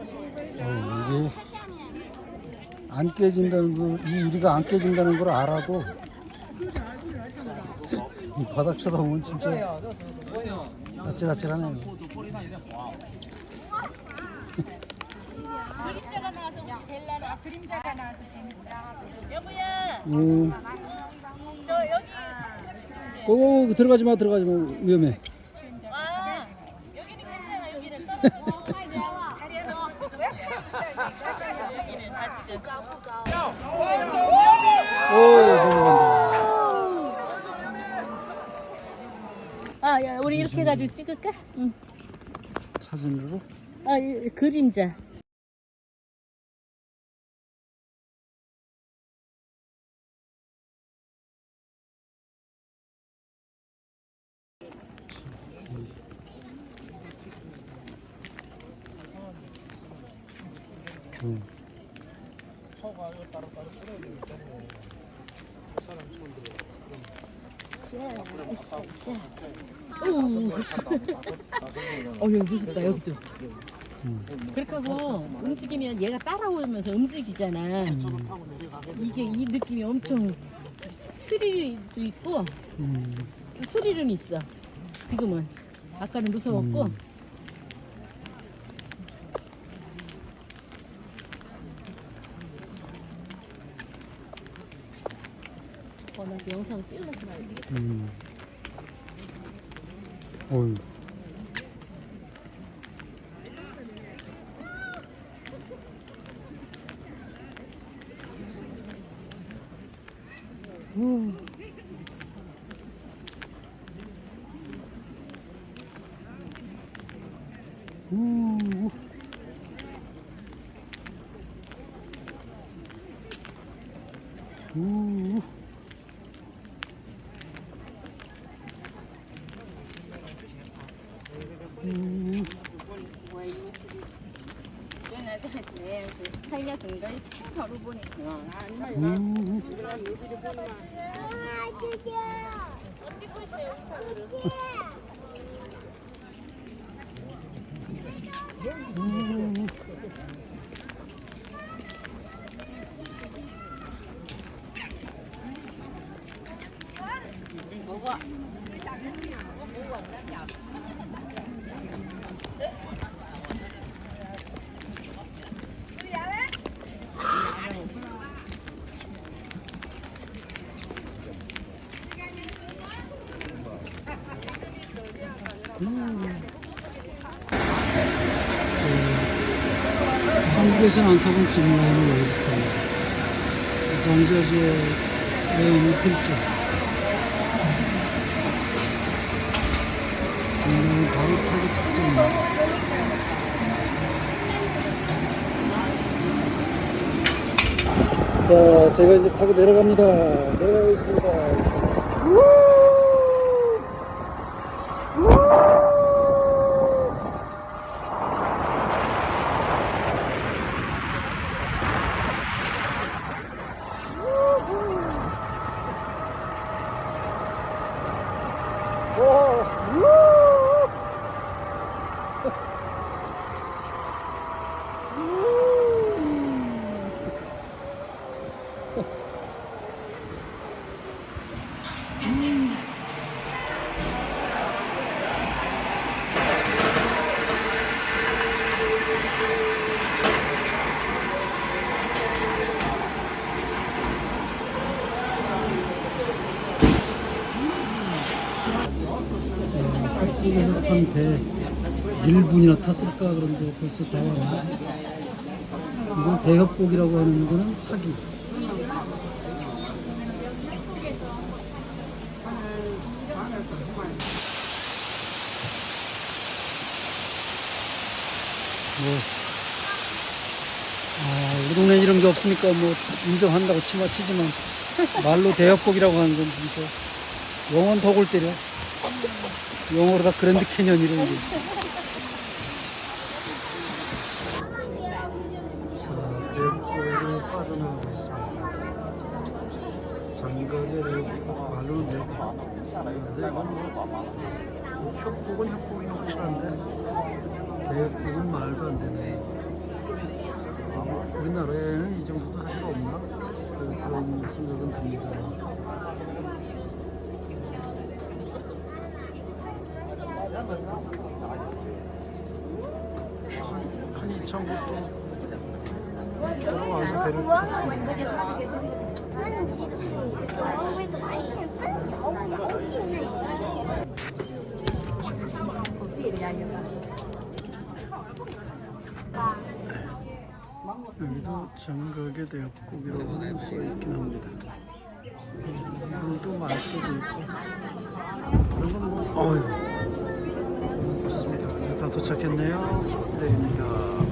어, 이게 안 깨진다는 거, 이 유리가 안 깨진다는 걸 알아도 이 바닥 쳐다보면 진짜 아찔아찔하네요. 오, 들어가지 마, 들어가지 마, 위험해. 아 여기는 괜찮아. 여기는. 다리야 너. 여기는 아, 야, 우리 이렇게 해가지고 찍을까? 응. 사진으로? 아, 이, 그림자. 음. 샤샤샤. 어, 여기 무섭다, 여기도. 그렇게 하고 움직이면 얘가 따라오면서 움직이잖아. 이게 이 느낌이 엄청 스릴도 있고 음, 스릴은 있어. 지금은. 아까는 무서웠고. 나 영상 찍으면서 봐야 되겠다. 음. 어이. 오. 우. 우. 他应该准备青草路过的。啊，你们这。啊，姐姐。姐姐。 우. 한국에서는 안 타본 지금은 여기서 탑니다. 정자지의 여인의 필지. 굉장히 바로 타기 직전입니다. 자, 제가 이제 타고 내려갑니다. 내려가겠습니다. 한국에서 탄 배 1분이나 탔을까 그런데 벌써 다 왔네. 이걸 대협복이라고 하는 거는 사기. 뭐, 아, 우리 동네 이런 게 없으니까 뭐 인정한다고 치마 치지만 말로 대협복이라고 하는 건 진짜 영원 덕을 때려. 영어로 다 그랜드 캐년이라는 게. 자, 대포로 빠져나가고 있습니다. 장거리를 말로는 대포. 근데 이건 뭐, 협곡은 협곡이 확실한데, 대폭은 말도 안 되네. 우리나라에는 이 정도도 사실 없나? 그, 그런 생각은 듭니다. 한 2천 곳도 들어와서 배를 탔습니다. 여기도 장각의 대역곡이라고 써있긴 합니다. 물도 맑게도 있고 도착했네요. 내립니다.